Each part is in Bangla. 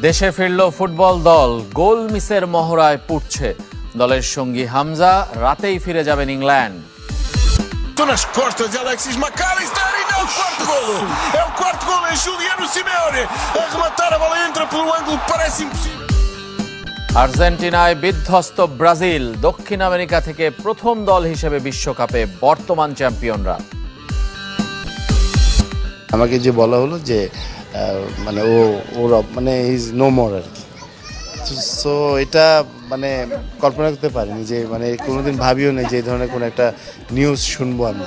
দেশে ফিরল ফুটবল দল। গোল মিসের মহড়ায় পুড়ছে। দলের সঙ্গী হামজা রাতেই ফিরে যাবেন ইংল্যান্ড। আর্জেন্টিনায় বিধ্বস্ত ব্রাজিল। দক্ষিণ আমেরিকা থেকে প্রথম দল হিসেবে বিশ্বকাপে বর্তমান চ্যাম্পিয়নরা। আমাকে যে বলা হলো যে মানে ও, ওর মানে ইজ নো মোর আর কি। সো এটা মানে কল্পনা করতে পারিনি যে মানে কোনোদিন ভাবিও নেই যে ধরনের কোনো একটা নিউজ শুনব আমি।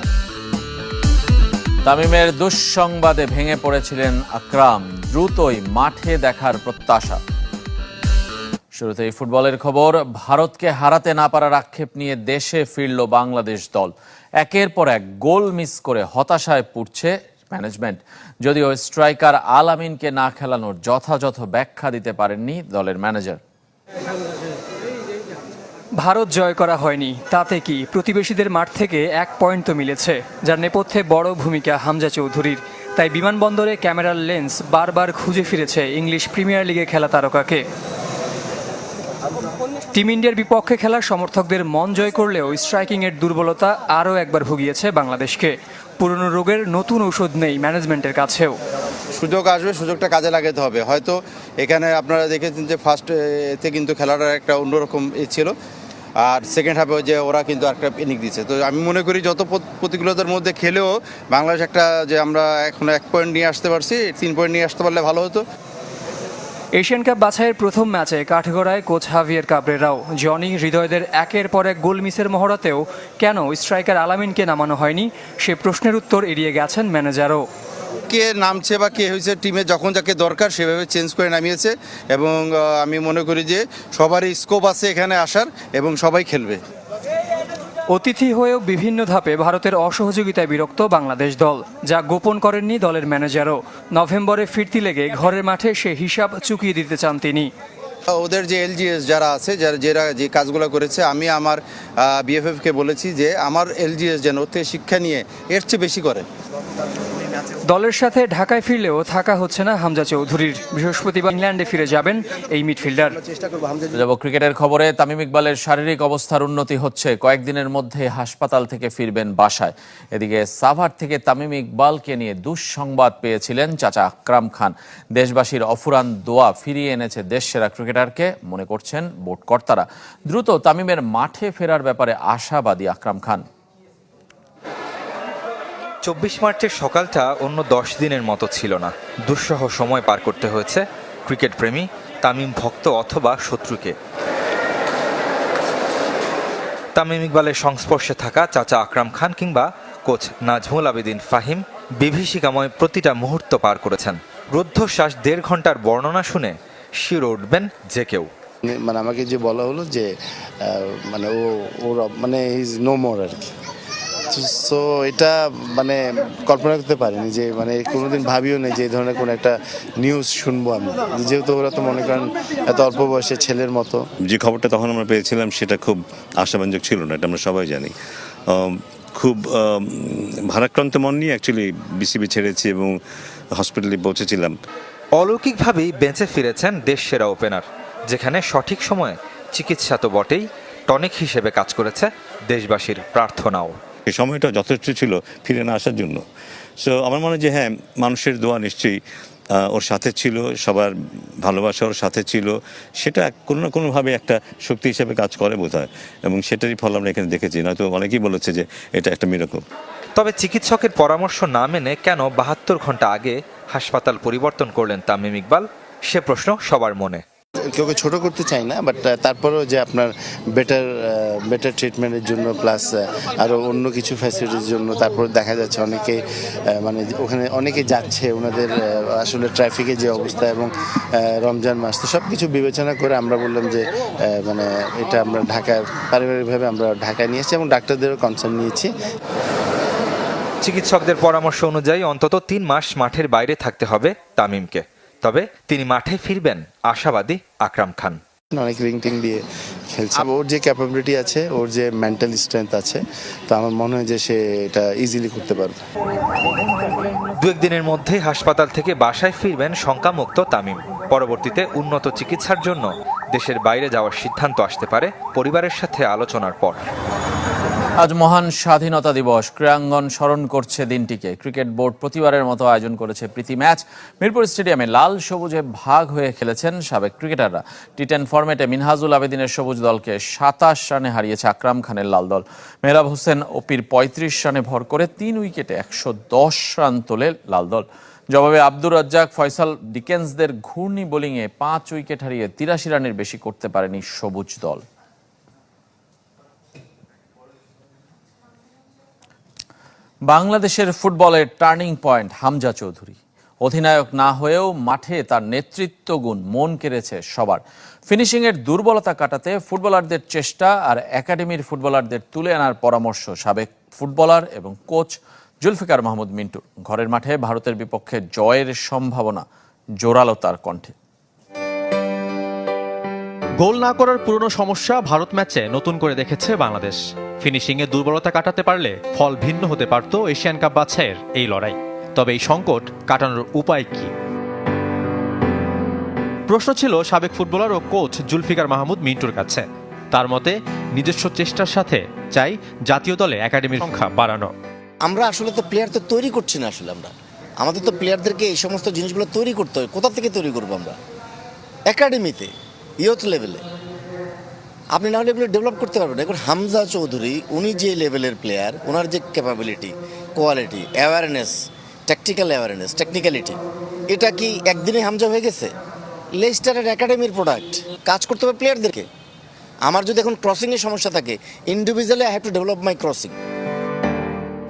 তামিমের দুঃসংবাদে ভেঙে পড়েছিলেন আকরাম, দ্রুতই মাঠে দেখার প্রত্যাশা। শুরুতেই ফুটবলের খবর, ভারতকে হারাতে না পারার আক্ষেপ নিয়ে দেশে ফিরল বাংলাদেশ দল। একের পর এক গোল মিস করে হতাশায় পুড়ছে ম্যানেজমেন্ট যদিও স্ট্রাইকার আল আমিনকে না খেলানোর যথাযথ ব্যাখ্যা দিতে পারেননি দলের ম্যানেজার। ভারত জয় করা হয়নি, তাতে কি প্রতিবেশীদের মাঠ থেকে এক পয়েন্ট তো মিলেছে, যার নেপথ্যে বড় ভূমিকা হামজা চৌধুরীর। তাই বিমানবন্দরে ক্যামেরার লেন্স বারবার খুঁজে ফিরেছে ইংলিশ প্রিমিয়ার লিগে খেলা তারকাকে। টিম ইন্ডিয়ার বিপক্ষে খেলার সমর্থকদের মন জয় করলেও স্ট্রাইকিংয়ের দুর্বলতা আরও একবার ভুগিয়েছে বাংলাদেশকে। পুরনো রোগের নতুন ওষুধ নেই ম্যানেজমেন্টের কাছেও। সুযোগ আসবে, সুযোগটা কাজে লাগাতে হবে। হয়তো এখানে আপনারা দেখেছেন যে ফার্স্ট এতে কিন্তু খেলাটার একটা অন্যরকম এ ছিল। আর সেকেন্ড হাফে যে ওরা কিন্তু একটা ইনিং দিচ্ছে। তো আমি মনে করি যত প্রতিকূলতার মধ্যে খেলেও বাংলাদেশ একটা যে আমরা এখন এক পয়েন্ট নিয়ে আসতে পারছি, তিন পয়েন্ট নিয়ে আসতে পারলে ভালো হতো। এশিয়ান কাপ বাছাইয়ের প্রথম ম্যাচে কাঠগড়ায় কোচ হাভিয়ার কাবরেরাও। জনি হৃদয়দের একের পর এক গোল মিসের মহড়াতেও কেন স্ট্রাইকার আলামিনকে নামানো হয়নি? সে প্রশ্নের উত্তর এড়িয়ে গেছেন ম্যানেজারও। কে নামছে বা কে হয়েছে, টিমে যখন যাকে দরকার সেভাবে চেঞ্জ করে নামিয়েছে এবং আমি মনে করি যে সবারই স্কোপ আছে এখানে আসার এবং সবাই খেলবে। অতিথি হয়েও বিভিন্ন ধাপে ভারতের অসহযোগিতায় বিরক্ত বাংলাদেশ দল, যা গোপন করেননি দলের ম্যানেজারও। নভেম্বরে ফিরতি লেগে ঘরের মাঠে সে হিসাব চুকিয়ে দিতে চান তিনি। ওদের যে এলজিএস যারা আছে, যারা যারা যে কাজগুলো করেছে, আমি আমার বিএফএফকে বলেছি যে, আমার এলজিএস যেন ওতে শিক্ষা নিয়ে এর চেয়ে বেশি করে দলের সাথে ঢাকায় ফিরলেও থাকা হচ্ছে না হামজা চৌধুরীর। বৃহস্পতিবার ইংল্যান্ডে ফিরে যাবেন এই মিডফিল্ডার। যাব ক্রিকেটের খবরে তামিম ইকবালের শারীরিক অবস্থার উন্নতি হচ্ছে। কয়েকদিনের মধ্যে হাসপাতাল থেকে ফিরবেন বাসায়। এদিকে সাভার থেকে তামিম ইকবালকে নিয়ে দুঃসংবাদ পেয়েছিলেন চাচা আকরাম খান। দেশবাসীর অফুরান দোয়া ফিরিয়ে এনেছে দেশসেরা ক্রিকেটারকে, মনে করছেন বোর্ড কর্তারা। দ্রুত তামিমের মাঠে ফেরার ব্যাপারে আশাবাদী আকরাম খান। চব্বিশ মার্চের সকালটা অন্য দশ দিনের মতো ছিল না। দুঃসহ সময় পার করতে হয়েছে ক্রিকেট প্রেমী তামিম ভক্ত অথবা শত্রুকে। তামিম ইকবালের সংস্পর্শে থাকা চাচা আকরাম খান কিংবা কোচ নাজমুল আবেদিন ফাহিম বিভীষিকাময় প্রতিটা মুহূর্ত পার করেছেন। রুদ্ধশ্বাস দেড় ঘণ্টার বর্ণনা শুনে শিউরে উঠবেন যে কেউ। মানে আমাকে যে বলা হলো যে মানে ও ওর মানে ইজ নো মোর আর কি। সো এটা মানে কল্পনা করতে পারিনি যে মানে কোনোদিন ভাবিও নেই যে এই ধরনের কোনো একটা নিউজ শুনব আমি। যেহেতু ওরা তো মনে করেন এত অল্প বয়সে ছেলের মতো। যে খবরটা তখন আমরা পেয়েছিলাম সেটা খুব আশাব্যঞ্জক ছিল না এটা আমরা সবাই জানি। খুব ভারাক্রান্ত মন নিয়ে অ্যাকচুয়ালি বিসিবি ছেড়েছি এবং হসপিটালে পৌঁছেছিলাম। অলৌকিকভাবেই বেঁচে ফিরেছেন দেশ সেরা ওপেনার যেখানে সঠিক সময়ে চিকিৎসা তো বটেই টনিক হিসেবে কাজ করেছে দেশবাসীর প্রার্থনাও। এই সময়টা যথেষ্ট ছিল ফিরে না আসার জন্য। সো আমার মনে হয় যে হ্যাঁ মানুষের দোয়া নিশ্চয়ই ওর সাথে ছিল, সবার ভালোবাসা ওর সাথে ছিল। সেটা কোনো না কোনোভাবে একটা শক্তি হিসেবে কাজ করে বোধ হয় এবং সেটারই ফল আমরা এখানে দেখেছি। নয়তো অনেকেই বলেছে যে এটা একটা মিরকম তবে চিকিৎসকের পরামর্শ না মেনে কেন বাহাত্তর ঘণ্টা আগে হাসপাতাল পরিবর্তন করলেন তামিম ইকবাল? সে প্রশ্ন সবার মনে। কেউকে ছোট করতে চাই না বাট তারপরেও যে আপনার বেটার বেটার ট্রিটমেন্টের জন্য প্লাস আরও অন্য কিছু ফ্যাসিলিটির জন্য, তারপর দেখা যাচ্ছে অনেকে মানে ওখানে অনেকে যাচ্ছে, ওনাদের আসলে ট্রাফিকের যে অবস্থা এবং রমজান মাস, তো সব কিছু বিবেচনা করে আমরা বললাম যে মানে এটা আমরা ঢাকায় পারিবারিকভাবে আমরা ঢাকায় নিয়ে এসেছি এবং ডাক্তারদেরও কনসার্ন নিয়েছি। চিকিৎসকদের পরামর্শ অনুযায়ী অন্তত তিন মাস মাঠের বাইরে থাকতে হবে তামিমকে। তবে তিনি মাঠে ফিরবেন আশাবাদী আকরাম খান। অনেক রিং টিং দিয়ে খেলছে। ওর যে ক্যাপাবিলিটি আছে ওর যে মেন্টাল স্ট্রেংথ আছে তো আমার মনে হয় যে সে এটা ইজিলি করতে পারবে। দু একদিনের মধ্যেই হাসপাতাল থেকে বাসায় ফিরবেন শঙ্কামুক্ত তামিম। পরবর্তীতে উন্নত চিকিৎসার জন্য দেশের বাইরে যাওয়ার সিদ্ধান্ত আসতে পারে পরিবারের সাথে আলোচনার পর। আজ মহান স্বাধীনতা দিবস। ক্রীড়াঙ্গন স্মরণ করছে দিনটিকে। ক্রিকেট বোর্ড প্রতিবারের মতো আয়োজন করেছে প্রীতি ম্যাচ। মিরপুর স্টেডিয়ামে লাল সবুজে ভাগ হয়ে খেলেছেন সাবেক ক্রিকেটাররা। টি টেন ফরম্যাটে মিনহাজুল আবেদিনের সবুজ দলকে সাতাশ রানে হারিয়েছে আকরাম খানের লাল দল। মেহরাব হোসেন ওপির পঁয়ত্রিশ রানে ভর করে তিন উইকেটে একশো দশ রান তোলে লাল দল। জবাবে আব্দুর রাজ্জাক, ফয়সাল ডিকেন্সদের ঘূর্ণি বোলিংয়ে পাঁচ উইকেট হারিয়ে তিরাশি রানের বেশি করতে পারেনি সবুজ দল। বাংলাদেশের ফুটবলের টার্নিং পয়েন্ট হামজা চৌধুরী। অধিনায়ক না হয়েও মাঠে তার নেতৃত্ব গুণ মন কেড়েছে সবার। ফিনিশিংয়ের দুর্বলতা কাটাতে ফুটবলারদের চেষ্টা আর একাডেমির ফুটবলারদের তুলে আনার পরামর্শ সাবেক ফুটবলার এবং কোচ জুলফিকার মাহমুদ মিন্টুর ঘরের মাঠে ভারতের বিপক্ষে জয়ের সম্ভাবনা জোরালো তার কণ্ঠে। গোল না করার পুরনো সমস্যা ভারত ম্যাচে নতুন করে দেখেছে বাংলাদেশ। ফিনিশিংয়ে দুর্বলতা কাটাতে পারলে ফল ভিন্ন হতে পারত এশিয়ান কাপ বাছাইয়ের এই লড়াই। তবে এই সংকট কাটানোর উপায় কি? প্রশ্ন ছিল সাবেক ফুটবলার ও কোচ জুলফিকার মাহমুদ মিন্টুর কাছে। তার মতে, নিজস্ব চেষ্টার সাথে চাই জাতীয় দলে একাডেমির সংখ্যা বাড়ানো। আমরা আসলে তো প্লেয়ার তো তৈরি করছি না আসলে আমরা। আমাদের তো প্লেয়ারদেরকে এই সমস্ত জিনিসগুলো তৈরি করতে হয়। কোথা থেকে তৈরি করব আমরা? একাডেমিতে ইয়থ লেভেলে আপনি না হলে এগুলো ডেভেলপ করতে পারবেন এখন হামজা চৌধুরী উনি যে লেভেলের প্লেয়ার ওনার যে capability quality awareness tactical awareness technicality এটা কি একদিনে হামজা হয়ে গেছে? লেস্টারের একাডেমির প্রোডাক্ট কাজ করতে হবে প্লেয়ারদেরকে আমার যদি এখন ক্রসিংয়ের সমস্যা থাকে individually I have to develop my crossing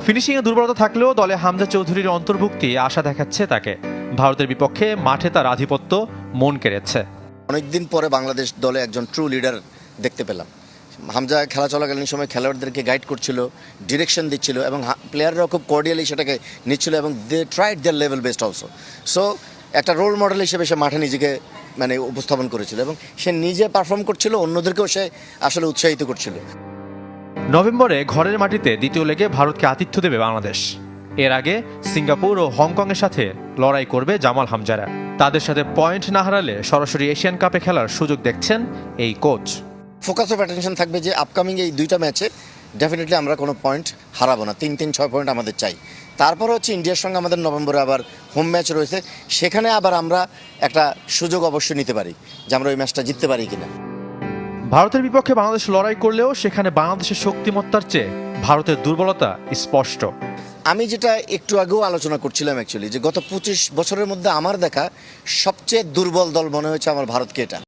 ফিনিশিংয়ে দুর্বলতা থাকলেও দলে হামজা চৌধুরীর অন্তর্ভুক্তি আশা দেখাচ্ছে তাকে। ভারতের বিপক্ষে মাঠে তার আধিপত্য মন কেড়েছে। অনেকদিন পরে বাংলাদেশ দলে একজন ট্রু লিডার দেখতে পেলাম। হামজা খেলা চলাকালীন সময় খেলোয়াড়দেরকে গাইড করছিল ডিরেকশন দিচ্ছিল এবং প্লেয়াররাও খুব কর্ডিয়ালি সেটাকে নিচ্ছিল এবং they tried their level best also so একটা রোল মডেল হিসেবে সে মাঠে নিজেকে মানে উপস্থাপন করেছিল এবং সে নিজে পারফর্ম করছিল, অন্যদেরকেও সে আসলে উৎসাহিত করছিল। নভেম্বরে ঘরের মাটিতে দ্বিতীয় লেগে ভারতকে আতিথ্য দেবে বাংলাদেশ। এর আগে সিঙ্গাপুর ও হংকংয়ের সাথে লড়াই করবে জামাল হামজারা। তাদের সাথে পয়েন্ট না হারালে সরাসরি এশিয়ান কাপে খেলার সুযোগ দেখছেন এই কোচ। ফোকাস অফ অ্যাটেনশন থাকবে যে আপকামিং এই দুইটা ম্যাচে ডেফিনেটলি আমরা কোনো পয়েন্ট হারাবো না। তিন তিন ছয় পয়েন্ট আমাদের চাই। তারপর হচ্ছে ইন্ডিয়ার সঙ্গে আমাদের নভেম্বরে আবার হোম ম্যাচ রয়েছে। সেখানে আবার আমরা একটা সুযোগ অবশ্যই নিতে পারি যে আমরা ওই ম্যাচটা জিততে পারি কিনা। ভারতের বিপক্ষে বাংলাদেশ লড়াই করলেও সেখানে বাংলাদেশের শক্তিমত্তার চেয়ে ভারতের দুর্বলতা স্পষ্ট। আমি যেটা একটু আগেও আলোচনা করছিলাম অ্যাকচুয়ালি যে গত পঁচিশ বছরের মধ্যে আমার দেখা সবচেয়ে দুর্বল দল মনে হয়েছে আমার ভারতকে এটা।